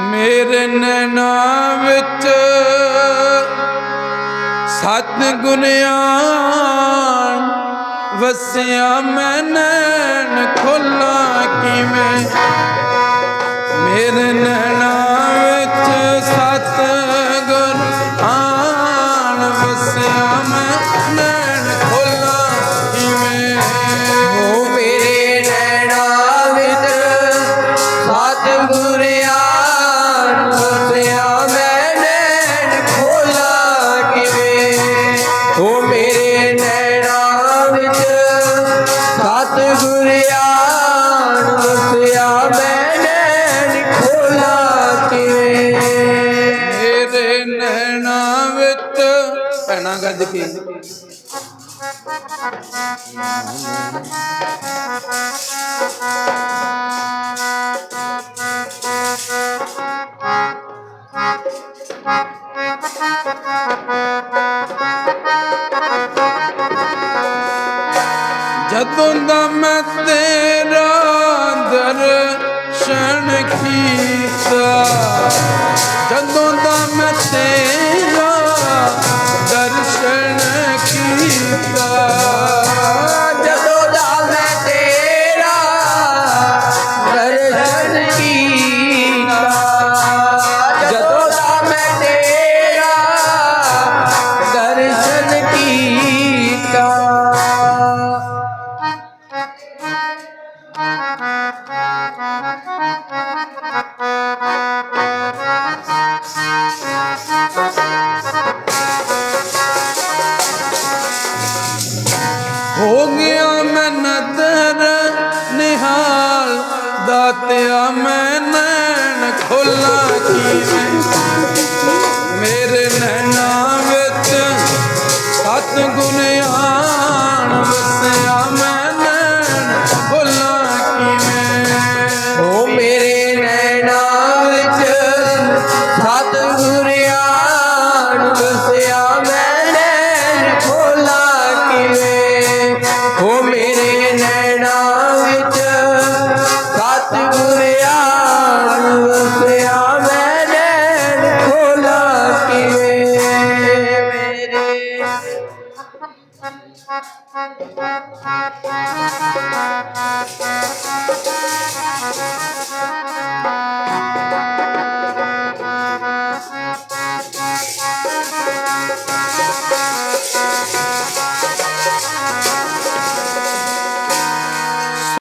ਮੇਰੇ ਨੈਣਾ ਵਿੱਚ ਸਤ ਗੁਰਿਆਨ ਵਸਿਆ ਮੈਂ ਨੈਣ ਖੋਲਾਂ ਕਿਵੇਂ? ਮੇਰੇ ਨੈਣਾ ਵਿੱਚ ਭੈਣਾ ਗੱਜ ਕੇ। ਜਦੋਂ ਦਾ ਮੈਂ ਤੇਰਾ Bye. ਦਾਤਿਆ ਮੈਂ ਨੈਣ ਖੋਲਾ ਕੀਵੇਂ ਮੇਰੇ ਨੈਣਾ ਵਿੱਚ ਸਤ ਗੁਣ ਆਣ ਵਸਿਆ ਮੈਂ ਨੈਣ ਖੋਲਾ ਕੀਵੇਂ ਓ ਮੇਰੇ ਨੈਣਾ ਵਿੱਚ ਸਤ ਗੁਣ ਆਣ ਵਸਿਆ ਮੈਂ ਨੈਣ ਖੋਲਾ ਕੀਵੇਂ ਓ ਮੇਰੇ Thank you.